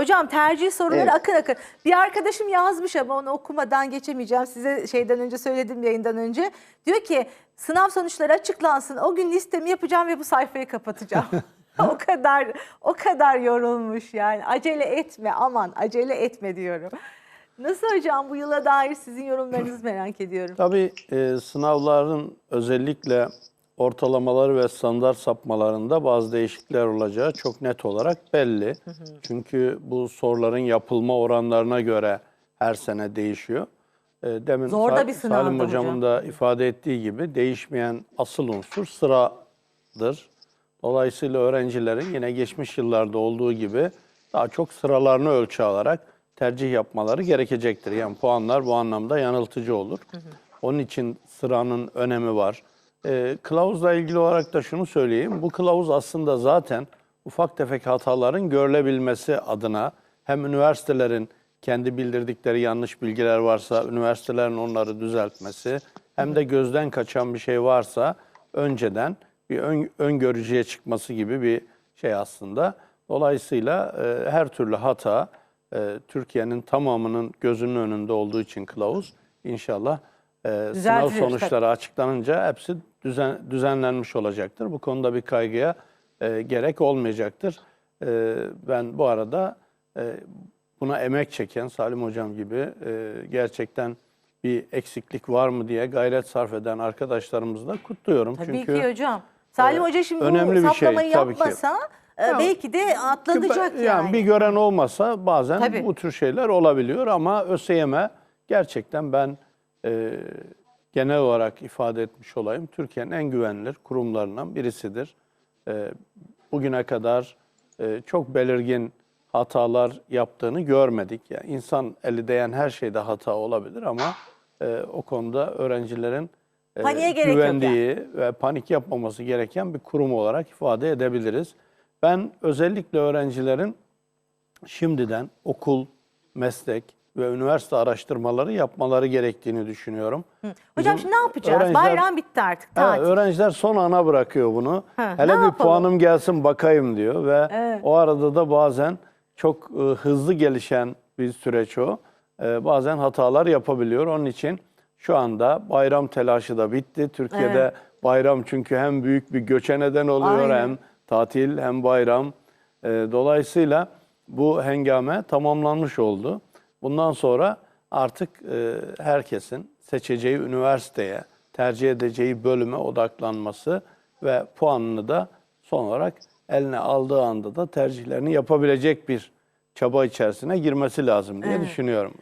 Hocam tercih soruları Evet. akın akın. Bir arkadaşım yazmış ama onu okumadan geçemeyeceğim. Size şeyden önce söyledim yayından önce. Diyor ki sınav sonuçları açıklansın. O gün listemi yapacağım ve bu sayfayı kapatacağım. o kadar o kadar yorulmuş yani. Acele etme aman acele etme diyorum. Nasıl hocam bu yıla dair sizin yorumlarınızı merak ediyorum. Tabii e, sınavların özellikle ortalamaları ve standart sapmalarında bazı değişiklikler olacağı çok net olarak belli. Çünkü bu soruların yapılma oranlarına göre her sene değişiyor. E, Demin Zor da bir sınavdı Salim Hocam'ın hocam. da ifade ettiği gibi değişmeyen asıl unsur sıradır. Dolayısıyla öğrencilerin yine geçmiş yıllarda olduğu gibi daha çok sıralarını ölçü alarak tercih yapmaları gerekecektir. Yani puanlar bu anlamda yanıltıcı olur. Onun için sıranın önemi var. Ee, kılavuzla ilgili olarak da şunu söyleyeyim. Bu kılavuz aslında zaten ufak tefek hataların görülebilmesi adına hem üniversitelerin kendi bildirdikleri yanlış bilgiler varsa üniversitelerin onları düzeltmesi hem de gözden kaçan bir şey varsa önceden bir ön, öngörücüye çıkması gibi bir şey aslında. Dolayısıyla e, her türlü hata e, Türkiye'nin tamamının gözünün önünde olduğu için kılavuz inşallah e, sınav sonuçları açıklanınca hepsi düzen, düzenlenmiş olacaktır. Bu konuda bir kaygıya e, gerek olmayacaktır. E, ben bu arada e, buna emek çeken Salim Hocam gibi e, gerçekten bir eksiklik var mı diye gayret sarf eden arkadaşlarımızı da kutluyorum. Tabii Çünkü ki hocam. Salim e, Hoca şimdi önemli bu bir şey, saplamayı tabii ki. yapmasa e, Ya, belki de atlanacak yani. yani bir gören olmasa bazen Tabii. bu tür şeyler olabiliyor ama ÖSYM gerçekten ben e, genel olarak ifade etmiş olayım. Türkiye'nin en güvenilir kurumlarından birisidir. E, bugüne kadar e, çok belirgin hatalar yaptığını görmedik. Yani insan eli değen her şeyde hata olabilir ama e, o konuda öğrencilerin e, Paniğe gerek yok güvendiği ve panik yapmaması gereken bir kurum olarak ifade edebiliriz. Ben özellikle öğrencilerin şimdiden okul, meslek ve üniversite araştırmaları yapmaları gerektiğini düşünüyorum. Hocam Bizim şimdi ne yapacağız? öğrenciler- Bayram bitti artık. Tatil. öğrenciler son ana bırakıyor bunu. Ha, Hele bir yapalım? puanım gelsin bakayım diyor ve Evet. o arada da bazen çok e, hızlı gelişen bir süreç o. E, bazen hatalar yapabiliyor. Onun için şu anda bayram telaşı da bitti. Türkiye'de Evet. bayram çünkü hem büyük bir göçe neden oluyor Aynen. hem tatil hem bayram. E, dolayısıyla bu hengame tamamlanmış oldu. Bundan sonra artık e, herkesin seçeceği üniversiteye, tercih edeceği bölüme odaklanması ve puanını da son olarak eline aldığı anda da tercihlerini yapabilecek bir çaba içerisine girmesi lazım diye düşünüyorum.